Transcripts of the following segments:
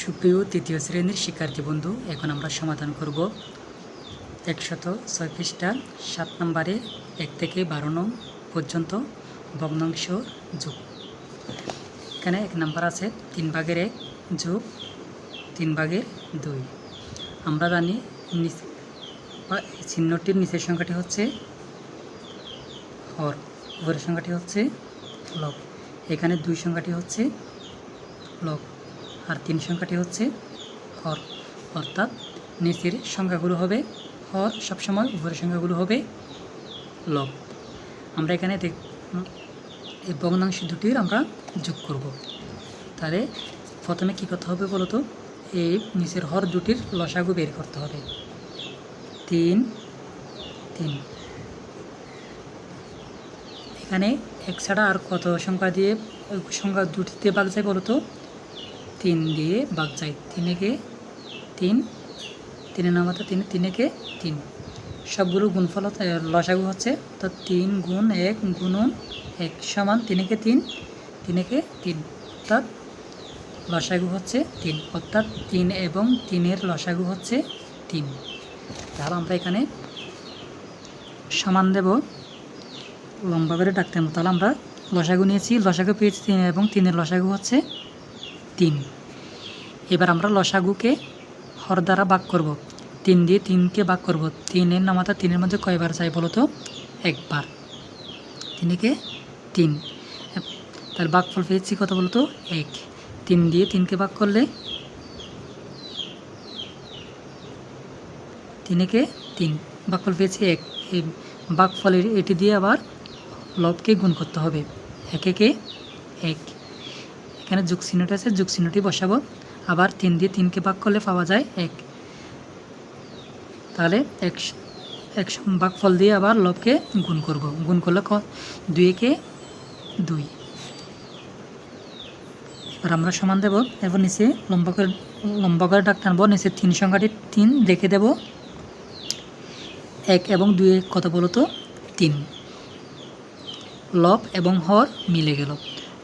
সুপ্রিয় তৃতীয় শ্রেণির শিক্ষার্থী বন্ধু, এখন আমরা সমাধান করব একশত ছয় পৃষ্ঠা সাত নম্বরে এক থেকে বারো নং পর্যন্ত ভগ্নাংশ যোগ। এখানে এক নাম্বার আছে, তিন ভাগের এক যোগ তিন ভাগের দুই। আমরা জানি চিহ্নটির নিচের সংখ্যাটি হচ্ছে হর, উপরের সংখ্যাটি হচ্ছে লব। এখানে দুই সংখ্যাটি হচ্ছে লব। আর তিন সংখ্যাটি হচ্ছে হর, অর্থাৎ নিচের সংখ্যাগুলো হবে হর, সবসময় উপরের সংখ্যাগুলো হবে লব। আমরা এখানে দেখ এই ভগ্নাংশ দুটির আমরা যোগ করব। তাহলে প্রথমে কী করতে হবে বলতো? এই নিচের হর দুটির লসাগু বের করতে হবে। তিন তিন। এখানে এক ছাড়া আর কত সংখ্যা দিয়ে, সংখ্যা দুটিতে বাগ যায় বলতো? তিন দিয়ে বাগ যায় তিনেকে তিন, তিনের নামাতে তিন তিনেকে তিন। সবগুলো গুণফল লসাগু হচ্ছে, তো তিন গুণ এক গুণন এক সমান তিনেকে তিন তিনেকে তিন। অর্থাৎ লসাগু হচ্ছে তিন, অর্থাৎ তিন এবং তিনের লসাগু হচ্ছে তিন। তাহলে আমরা এখানে সমান দেব, লম্বা করে ডাকতে তাহলে আমরা লসাগু নিয়েছি, লসাগু পেয়েছি তিন এবং তিনের লসাগু হচ্ছে তিন। এবার আমরা লসাগুকে হর দ্বারা ভাগ করব। তিন দিয়ে তিনকে ভাগ করব। তিনের নামাতা তিনের মধ্যে কয়বার চাই বলো তো? একবার। তিনকে তিন। তাহলে ভাগফল পেয়েছি কত বলো তো? এক। তিন দিয়ে তিনকে ভাগ করলে? তিনকে তিন। ভাগফল পেয়েছি এক। এই ভাগফলের এটি দিয়ে আবার লবকে গুণ করতে হবে। এক একে। এক এখানে যুগ চিহ্নটা আছে যুগ চিহ্নটি বসাবো। আবার তিন দিয়ে তিনকে ভাগ করলে পাওয়া যায় এক। তাহলে এক এক ভাগফল দিয়ে আবার লবকে গুণ করব। গুণ করলে ক দুই এবার আমরা সমান দেব। এবার নিচে লম্বা করে লম্বা করে ডাক টানবো। নিচে তিন সংখ্যাটি তিন দেখে দেব। এক এবং দুই কত বলো তো? তিন। লব এবং হর মিলে গেল।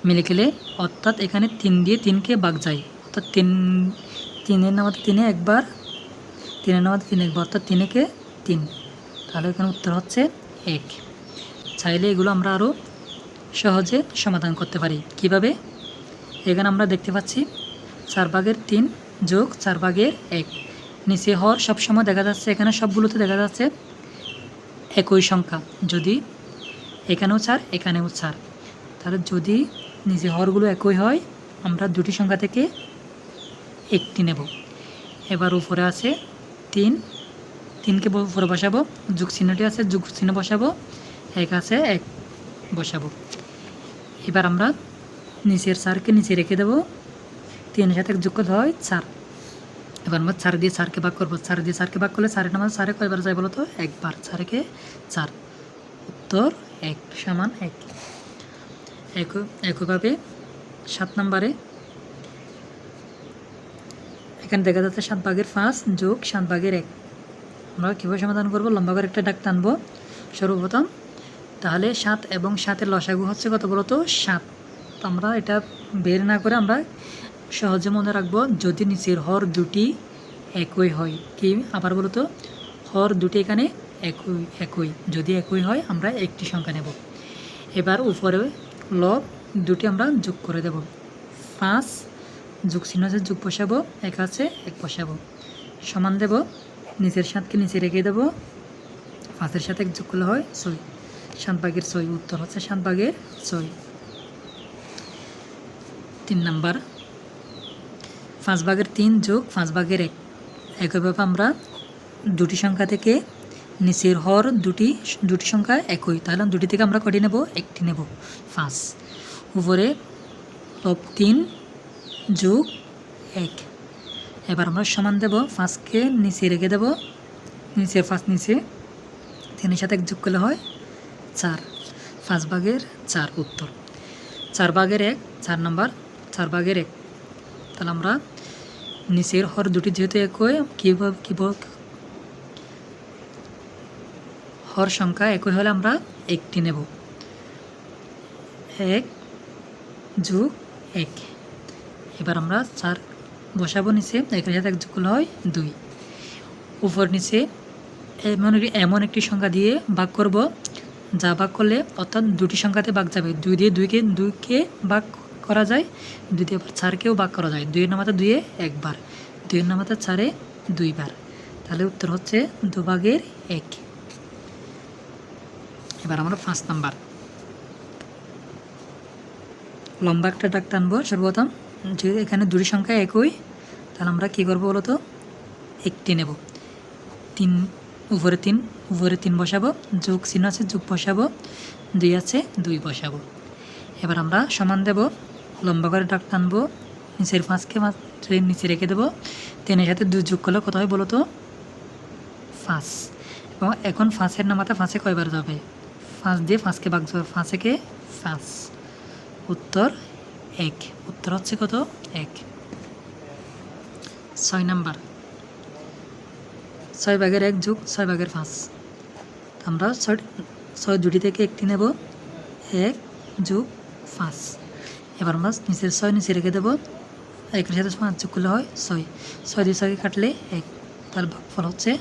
মিলে গেলে অর্থাৎ এখানে তিন দিয়ে তিনকে বাগ যায়। অর্থাৎ তিন, তিনের নামাতে তিনে একবার, তিনের নামাতে তিন একবার অর্থাৎ তিনেকে তিন। তাহলে এখানে উত্তর হচ্ছে এক। চাইলে এগুলো আমরা আরও সহজে সমাধান করতে পারি। কীভাবে? এখানে আমরা দেখতে পাচ্ছি চার ভাগের তিন যোগ চার ভাগের এক। নিচে হর সবসময় দেখা যাচ্ছে, এখানে সবগুলোতে দেখা যাচ্ছে একই সংখ্যা। যদি এখানেও চার এখানেও চার। তাহলে যদি নিচে হরগুলো একই হয়, আমরা দুটি সংখ্যা থেকে একটি নেব। এবার উপরে আছে তিন। তিনকে উপরে বসাবো। যুগ চিহ্নটি আছে, যুগ চিহ্ন বসাবো। এক আছে, এক বসাবো। এবার আমরা নিচের চারকে নিচে রেখে দেবো। তিনের সাথে যোগ করতে হয় চার। এবার আমরা চার দিয়ে চারকে ভাগ করব। চার দিয়ে চারকে ভাগ করলে চারের নামাজ চারে কয়বার যায় বলো তো, একবার চারকে চার। উত্তর এক সমান এক। একই- একইভাবে সাত নম্বরে এখানে দেখা যাচ্ছে সাত ভাগের পাঁচ যোগ সাত ভাগের এক। আমরা কীভাবে সমাধান করব? লম্বা করে একটা ডাক টানবো। সর্বপ্রথম, তাহলে সাত এবং সাতের লসাগু হচ্ছে কত বলো তো সাত আমরা এটা বের না করে আমরা সহজে মনে রাখব, যদি নিচের হর দুটি একই হয়, কি আবার বলো তো হর দুটি এখানে একই একই। যদি একই হয়, আমরা একটি সংখ্যা নেব। এবার উপরে লব দুটি আমরা যোগ করে দেব। পাঁচ যোগ চিহ্ন আছে যোগ বসাবো, এক আছে, এক বসাবো। সমান দেব নিচের সাতকে নিচে রেখে দেবো। পাঁচের সাথে এক যোগ করলে হয় ছয়। সাত ভাগের ছয়, উত্তর হচ্ছে সাত ভাগের ছয়। তিন নাম্বার। পাঁচ ভাগের তিন যোগ পাঁচ ভাগের এক একইভাবে আমরা দুটি সংখ্যা থেকে নিচের হর দুটি দুটি সংখ্যা একই। তাহলে দুটি থেকে আমরা কটি নেব? একটি নেব। পাঁচ। উপরে টপ তিন যোগ এক। এবার আমরা সমান দেব, পাঁচকে নিচে রেখে দেব। নিচে পাঁচ, নিচে তিনের সাথে এক যোগ করলে হয় চার। পাঁচ ভাগের চার উত্তর। চার ভাগের এক, চার নাম্বার, চার ভাগের এক। তাহলে আমরা নিচের হর দুটি যেহেতু একই কীভাবে কীভাবে হর সংখ্যা একই হলে আমরা একটি নেব। এক যোগ এক। এবার আমরা চার বসাবো নিচে একের সাথে এক যোগ হয় দুই। উপর নিচে এমন এমন একটি সংখ্যা দিয়ে ভাগ করব, যা ভাগ করলে অর্থাৎ দুটি সংখ্যাতে ভাগ যাবে। দুই দিয়ে দুইকে দুইকে ভাগ করা যায়, দুই দিয়ে চারকেও ভাগ করা যায়। দুইয়ের নামাতে দুইয়ে একবার, দুইয়ের নামাতে চারে দুইবার। তাহলে উত্তর হচ্ছে দুভাগের এক। এবার আমরা পাঁচ নাম্বার। লম্বা একটা ডাক টানবো সর্বপ্রথম। যেহেতু এখানে দুটি সংখ্যা একই, তাহলে আমরা কী করব বলো তো? একটি নেব। তিন, উপরে তিন উপরে তিন বসাবো, যোগ চিহ্ন আছে, যোগ বসাবো, দুই আছে, দুই বসাবো। এবার আমরা সমান দেব, লম্বা করে ডাক টানবো, নিচের পাঁচকে মাত্রের নিচে রেখে দেবো, তিনের সাথে দুই যোগ করলে কত হয় বলো তো? পাঁচ। এবং এখন ফাঁসের নামাতে ফাঁসে কয়বার যাবে? ফাঁস দিয়ে ফাঁসকে বাগ যাবে ফাঁসেকে ফাঁস উত্তর এক। উত্তর হচ্ছে কত? এক। ছয় নাম্বার। ছয় ভাগের এক যুগ ছয় ভাগের পাঁচ। আমরা ছয় ছয় দুটি থেকে একটি নেব। এক যুগ পাঁচ। এবার আমরা নিচের ছয় নিচে রেখে দেবো। একের সাথে পাঁচ যোগ করলে হয় ছয়। ছয় দুই ছয়কে কাটলে এক। তার ফল হচ্ছে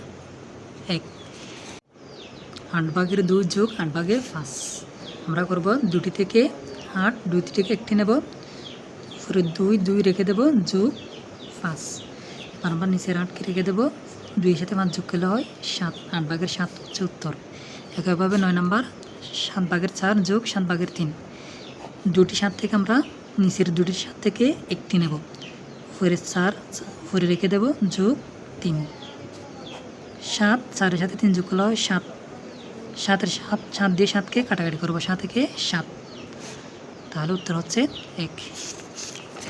এক। আট ভাগের দুই যোগ আট ভাগের পাঁচ। আমরা করব দুটি থেকে আট দুইটি থেকে একটি নেব। পরে দুই দুই রেখে দেব, যোগ পাঁচ। এবার আমরা নিচের আটকে রেখে দেব। দুইয়ের সাথে পাঁচ যোগ করলে হয় সাত, আট ভাগের সাত হচ্ছে উত্তর একইভাবে নয় নাম্বার, সাত ভাগের চার যোগ সাত ভাগের তিন। দুটি সাত থেকে আমরা নিচের দুটির সাত থেকে একটি নেব। পরে চার পরে রেখে দেব, যোগ তিন। সাত, চারের সাথে তিন যোগ করলে হয় সাত। সাতের সাত সাত দিয়ে সাতকে কাটাকাটি করব, সাত থেকে সাত। তাহলে উত্তর হচ্ছে এক।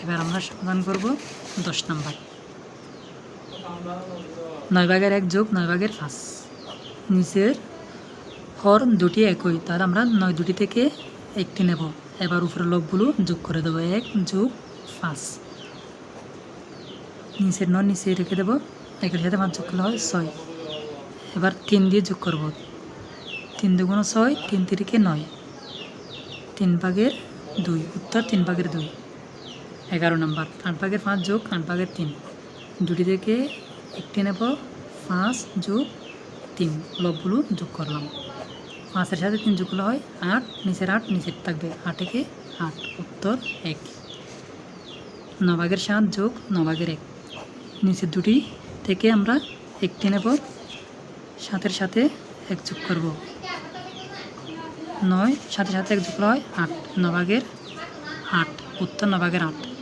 এবার আমরা সমাধান করব দশ নম্বর। নয় ভাগের এক যোগ নয় ভাগের পাঁচ। নিচের হর দুটি একই, তাহলে আমরা নয় দুটি থেকে একটি নেব। এবার উপরের লোকগুলো যোগ করে দেবো, এক যোগ পাঁচ। নিচের নয় নিচে রেখে দেবো, একের সাথে পাঁচ যোগ করলে হয় ছয়। এবার তিন দিয়ে যোগ করব। তিন দুগুণ ছয়, তিন তিরিকে নয়। তিন ভাগের দুই, উত্তর তিন ভাগের দুই। এগারো নম্বর ভাগের পাঁচ যোগ ভাগের তিন। দুটি থেকে একটি নেব, পাঁচ যোগ তিন। লবগুলো যোগ করলাম। পাঁচের সাথে তিন যোগ হয় আট, নিচের আট, নিচের থাকবে আটেকে আট, উত্তর এক। নভাগের সাত যোগ নভাগের এক। নিচের দুটি থেকে আমরা একটি নেব, সাতের সাথে এক যোগ করব। নয় সাথে সাথে এক যোগ করা হয় আট নভাগের আট, উত্তর নভাগের আট।